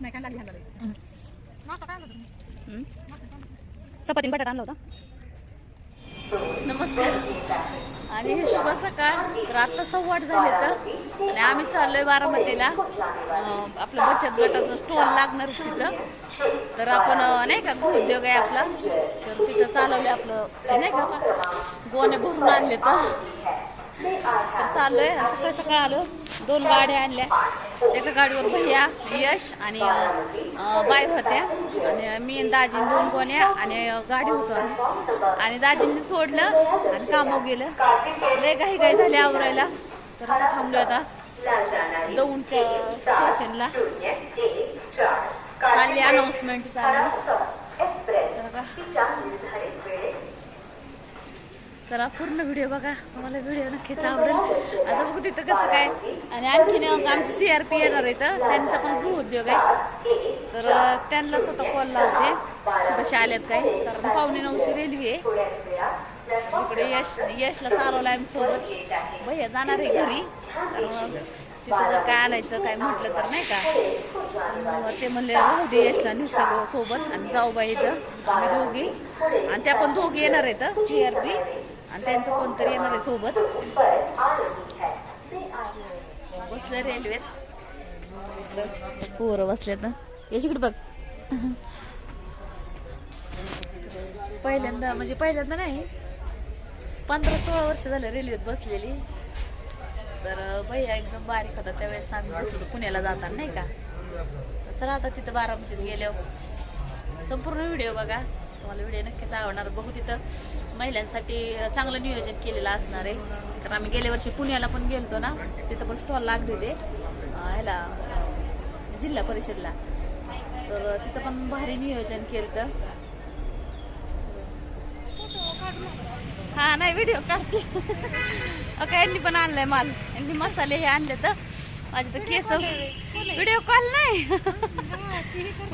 नाही काय लागली ह्याला नाश्ता काय आणला तुम्ही? चपाती बटाटा आणला होता. नमस्कार. आणि शुभ सकाळ. तर आत्ता सव्वाट झाले तर. आणि आम्ही चाललोय बारामतीला. आपलं बचत गटाचं स्टॉल लागणार तिथं. तर आपण नाही का गृहउद्योग आहे आपला. तर तिथं चालवलं आपलं नाही का गोणे भरून आणले तर तर चाललोय. सकाळ सकाळ आलो. दोन गाड्या आणल्या. एका गाडीवर भैया यश आणि बाय होत्या. आणि मी आणि दाजीने दोन कोण्या आणि गाडी होतो आम्ही. आणि दाजींनी सोडलं आणि कामावर गेलं. लय काही काही झाली आवरायला. तर आता थांबलो आता. दौंडच्या स्टेशनला. चालली अनाऊन्समेंट चालू तर का चला पूर्ण व्हिडिओ बघा. मला व्हिडिओ नक्कीच आवडेल. आता बघू तिथं कसं काय. आणि आणखीन आमची सी आर पी येणार आहेत त्यांचा पण गृहउद्योग आहे. तर त्यांनाच आता कॉल लावते. कसे आल्यात काय? कारण पाहुणे नऊची रेल्वे आहे. इकडे यश यशला चालवलं आम्ही सोबत. भैया जाणार आहे घरी. तिथं जर काय आणायचं काय म्हटलं तर नाही का? मग ते म्हणले राहू दे यशला निसर्ग सोबत. आणि जाऊ बाई इथं. आम्ही दोघी. आणि त्या पण दोघी येणार आहेत सी आर पी आणि त्यांचं कोणतरी येणार आहे सोबत. बसलं रेल्वेत. पोरं बसले तर याच्याकडे बघ. पहिल्यांदा म्हणजे पहिल्यांदा नाही. पंधरा सोळा वर्ष झालं रेल्वेत बसलेली. तर भैया एकदम बारीक होता त्यावेळेस आम्ही बसलो पुण्याला जाताना नाही का? चला आता तिथं बारामतीत गेल्यावर. संपूर्ण व्हिडिओ बघा. तुम्हाला व्हिडिओ नक्कीच आवडणार. बघू तिथं महिलांसाठी चांगलं नियोजन केलेलं असणार आहे. कारण आम्ही गेल्या वर्षी पुण्याला पण गेलतो ना तिथं पण स्टॉल लागले होते. ह्याला जिल्हा परिषदला. तर तिथं पण भारी नियोजन केलं हा नाही व्हिडिओ काढते. ओके यांनी पण आणलाय माल. यांनी मसाले हे आणले तर माझे तर केस व्हिडिओ कॉल नाही.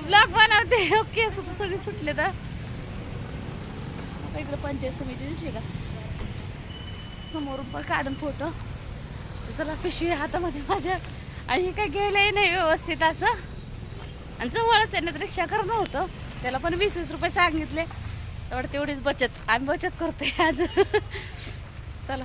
ब्लॉग बनवते. केस सगळे सुटले तर इकडे पंचायत समिती दिसली का? समोरून पण काढून फोटो चला पिशवी हातामध्ये माझ्या. आणि हे काय घ्यायलाही नाही व्यवस्थित असं. आणि जवळच आहे ना रिक्षा करणं होतं. त्याला पण वीस वीस रुपये सांगितले. तेवढं तेवढीच बचत. आम्ही बचत करतोय आज. चला.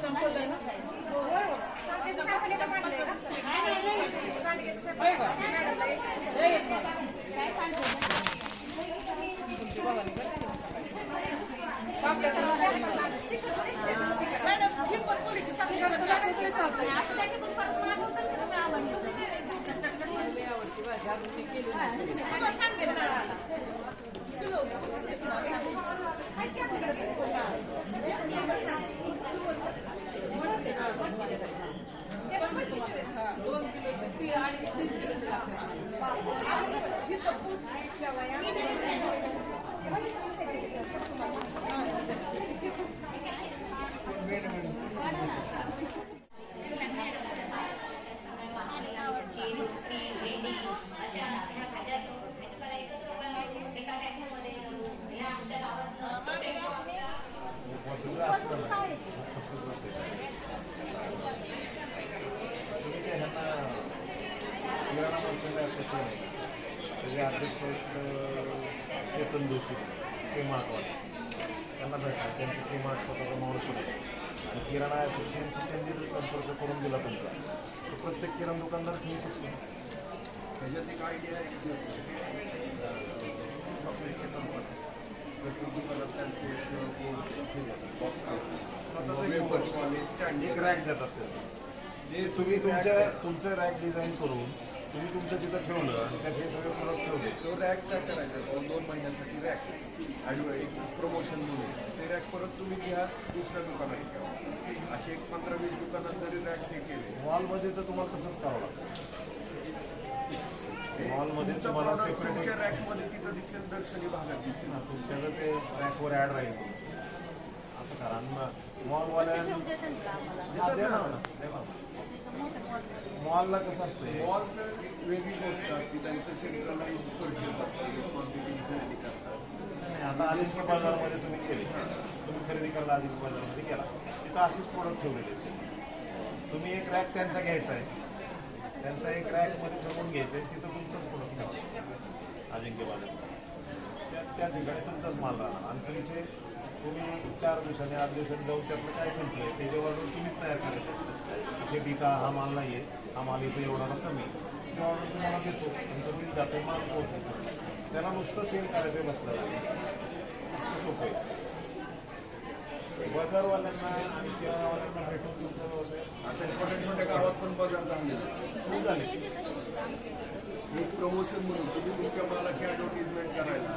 संपलं Thank you. असोसिएशन आहे त्याचे अध्यक्ष आहेत चेतन जोशी के मार्टवाले त्यांना भेटणार त्यांची के मार्ट स्वतःचा माणूस आहे आणि किराणा असोसिएशनशी त्यांनी जर संपर्क करून दिला तुमचा तर प्रत्येक किराणा दुकानदार घेऊ शकतो त्याच्यात एक आयडिया आहे स्टँड एक रॅक देतात ते जे तुम्ही तुमच्या तुमचं रॅक डिझाईन करून तुम्ही तुमचं तिथं ठेवलं. आणि त्यात हे सगळे प्रोडक्ट ठेवले. तो रॅक काय करायचा तो दोन महिन्यासाठी रॅक आणि एक प्रमोशन म्हणून. ते रॅक परत तुम्ही घ्या दुसऱ्या दुकानात ठेवा. असे एक पंधरा वीस दुकानात जरी रॅक हे केले. मॉलमध्ये तर तुम्हाला तसंच करावं लागतं. मॉलमध्ये तुमचा तुम्हाला सेपरेट रॅकमध्ये तिथं दिसेल दर्शनी भागात दिसेल. त्याचं ते रॅकवर ॲड राहील. असं करा. आणि मॉलवाल्या ना. ना. मॉलला कसं असतंय? मॉलचं वेगळी गोष्ट असते. त्यांचं सेंट्रलाइज परचेस असते. क्वांटिटी खरेदी करतात. आता अलिंग बाजारमध्ये तुम्ही केले. तुम्ही खरेदी करायला अलिंग बाजारमध्ये गेला तिथं असेच प्रोडक्ट ठेवलेले आहेत. तुम्ही एक रॅक त्यांचा घ्यायचा आहे. त्यांचा एक रॅकमध्ये ठेवून घ्यायचं आहे. तिथं तुमचंच प्रोडक्ट ठेवायचं अजिंक्य बाजार त्या त्या ठिकाणी तुमचाच माल राहणार. आणि तुम्ही चार दिवसांनी आठ दिवसांनी जाऊन त्यातलं काय संपलं त्याच्यावर तुम्हीच तयार करायचं हे पिका हा माल नाही आहे हा माल इथं एवढा कमी आहे. ती ऑर्डर तुम्हाला देतो. तुमचं बिल जातं माल पोहोचतो. त्याला नुसतं सेल करायचं बसलं आहे सोपं आहे. बाजारवाल्यांना आणि किराणावाल्यांना भेटून तुमचा व्यवसाय आता छोट्या छोट्या गावात पण बाजार सुरू झाले. एक प्रमोशन म्हणून तुम्ही तुमच्या मालाची ॲडव्हर्टिजमेंट करायला.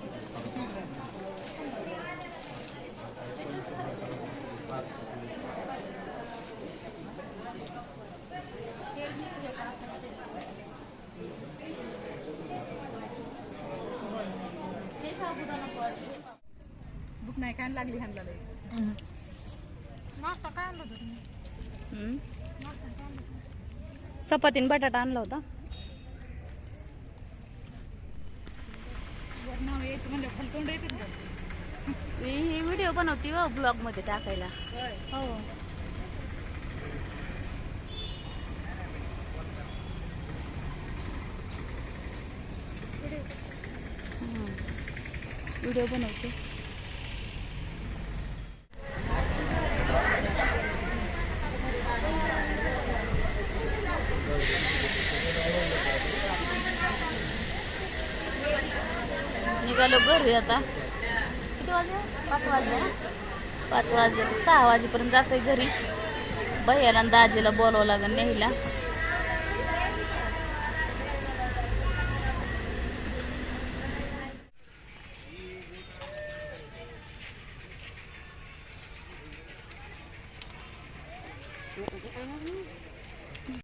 काय लागली ह्यांना लई नाश्ता काय आणलं होतं तुम्ही हम्म. नाश्ता काय आणलं होतं? चपातीन बटाटा आणला होता वर नाव यायचं फलतोंड येतात का? ही ही व्हिडिओ बनवती व ब्लॉगमध्ये टाकायला होय. हो व्हिडिओ बनवते निघालो घरी आता. किती वाजले? पाच वाजले पाच वाजले. सहा वाजेपर्यंत जातोय घरी. भैयाला आणि दाजीला बोलावं लागेल नेहला